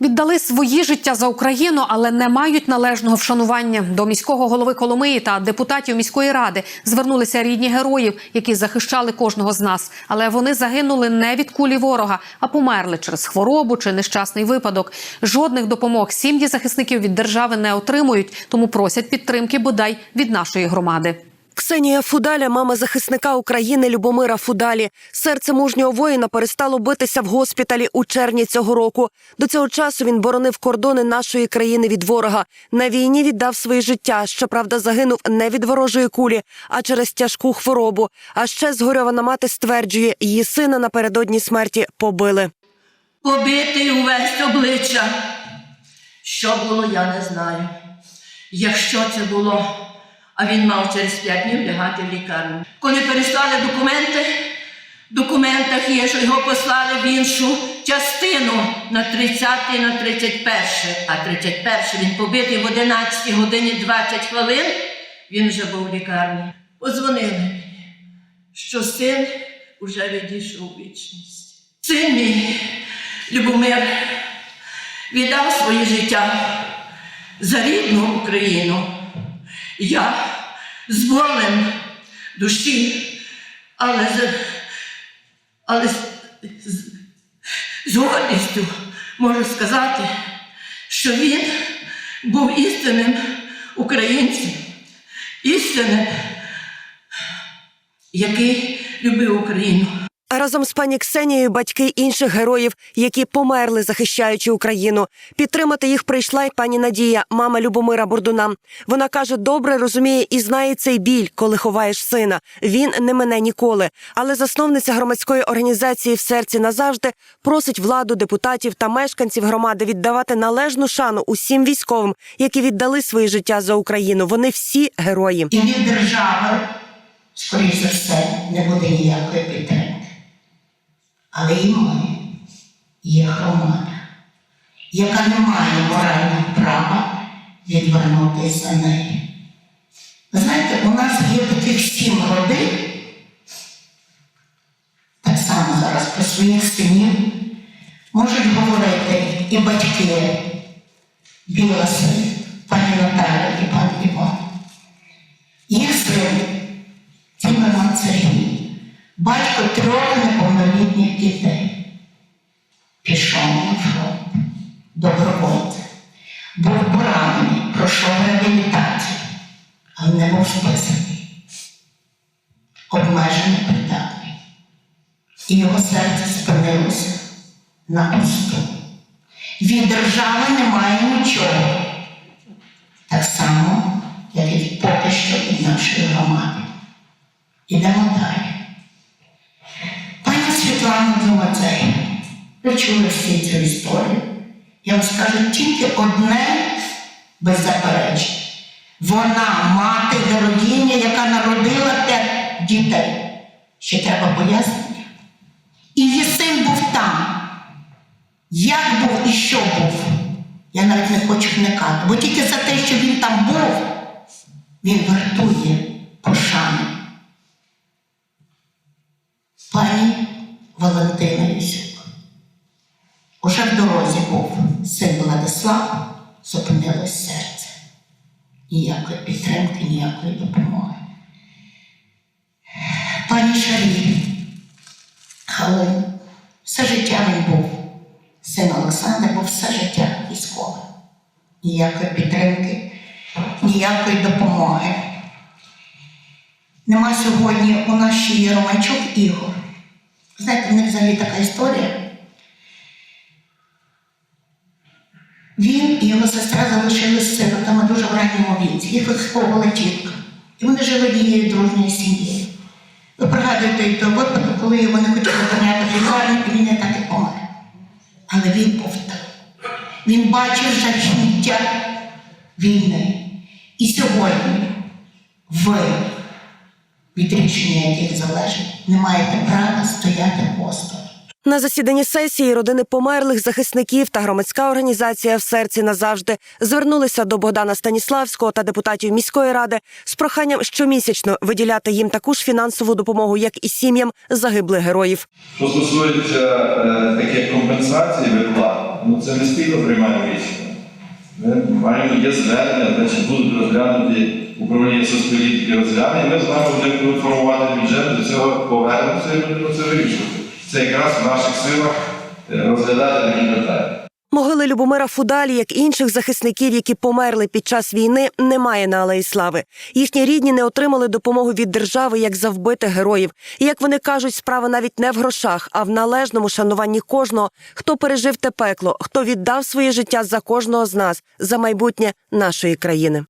Віддали свої життя за Україну, але не мають належного вшанування. До міського голови Коломиї та депутатів міської ради звернулися рідні героїв, які захищали кожного з нас. Але вони загинули не від кулі ворога, а померли через хворобу чи нещасний випадок. Жодних допомог сім'ї захисників від держави не отримують, тому просять підтримки бодай від нашої громади. Ксенія Фудаля, мама захисника України Любомира Фудалі. Серце мужнього воїна перестало битися в госпіталі у червні цього року. До цього часу він боронив кордони нашої країни від ворога. На війні віддав своє життя. Щоправда, загинув не від ворожої кулі, а через тяжку хворобу. А ще згорьована мати стверджує, її сина напередодні смерті побили. побитий увесь обличчя. Що було, я не знаю. Якщо це було, а він мав через п'ять днів лягати в лікарню. Коли переслали документи, в документах є, що його послали в іншу частину на 30 і на 31. А 31 він побитий в 11 годині 20 хвилин, він вже був в лікарні. Позвонили мені, що син уже відійшов у вічність. Син мій, Любомир, віддав своє життя за рідну Україну. Я з болем душі, але з, але з, з, з гордістю можу сказати, що він був істинним українцем, істинним, який любив Україну. Разом з пані Ксенією батьки інших героїв, які померли, захищаючи Україну. Підтримати їх прийшла й пані Надія, мама Любомира Бурдуна. Вона каже, добре розуміє і знає цей біль, коли ховаєш сина. Він не мене ніколи. Але засновниця громадської організації в серці назавжди просить владу, депутатів та мешканців громади віддавати належну шану усім військовим, які віддали своє життя за Україну. Вони всі герої. І від держави, скоріш все, не буде ніякої підтримки. Але і є громада, яка не має морального права відвернутися за неї. Ви знаєте, у нас є таких сім родин, так само зараз про своїх синів можуть говорити і батьки, Білоси, пані Наталя і пан Іван. Трьох неповнолітніх дітей, пішов на фронт, добровольцем, був поранений, пройшов реабілітацію, але не був списаний, обмежений придатний. І його серце спинилося на посту. Від держави немає нічого. Так само, як і від- поки що від нашої громади. Ідемо далі. Ви чули всі цю історію. Я вам скажу тільки одне беззаперечно. Вона мати героїня, яка народила п'ять дітей. Ще треба пояснення. І її син був там. Як був і що був, я навіть не хочу вникати, бо тільки за те, що він там був, він вартує пошани. Пані Валентина Владислав, зупинилось серце. Ніякої підтримки, ніякої допомоги. Пані Шарі, Галин, все життя він був. Син Олександр був все життя військовим. Ніякої підтримки, ніякої допомоги. Нема сьогодні у нас ще є Романчук Ігор. Знаєте, в них взагалі така історія. Він і залишились сиротами дуже в ранньому віці. Їх виховувала тітка. І вони жили однією дружньою сім'єю. Ви пригадуєте і той випадок, коли не хотіли прийняти лікарню, і він не так і помер. Але він був там. Він бачив жахіття війни. І сьогодні ви, від рішення яких залежить, не маєте права стояти осторонь. На засіданні сесії родини померлих захисників та громадська організація в серці назавжди звернулися до Богдана Станіславського та депутатів міської ради з проханням щомісячно виділяти їм таку ж фінансову допомогу, як і сім'ям загиблих героїв. Що стосується е, таких компенсацій виплат, ну це не спільно приймаємо рішення. Ми маємо є звернення, значить будуть розглянуті управління соцполітики розгляне, ми з вами будемо формувати бюджет, до цього повернемося і будемо це вирішувати. Це якраз в наших силах е, розглядати такі питання. Могили Любомира Фудалі, як інших захисників, які померли під час війни, немає на Алеї Слави. Їхні рідні не отримали допомогу від держави як за вбитих героїв. І як вони кажуть, справа навіть не в грошах, а в належному шануванні кожного, хто пережив те пекло, хто віддав своє життя за кожного з нас, за майбутнє нашої країни.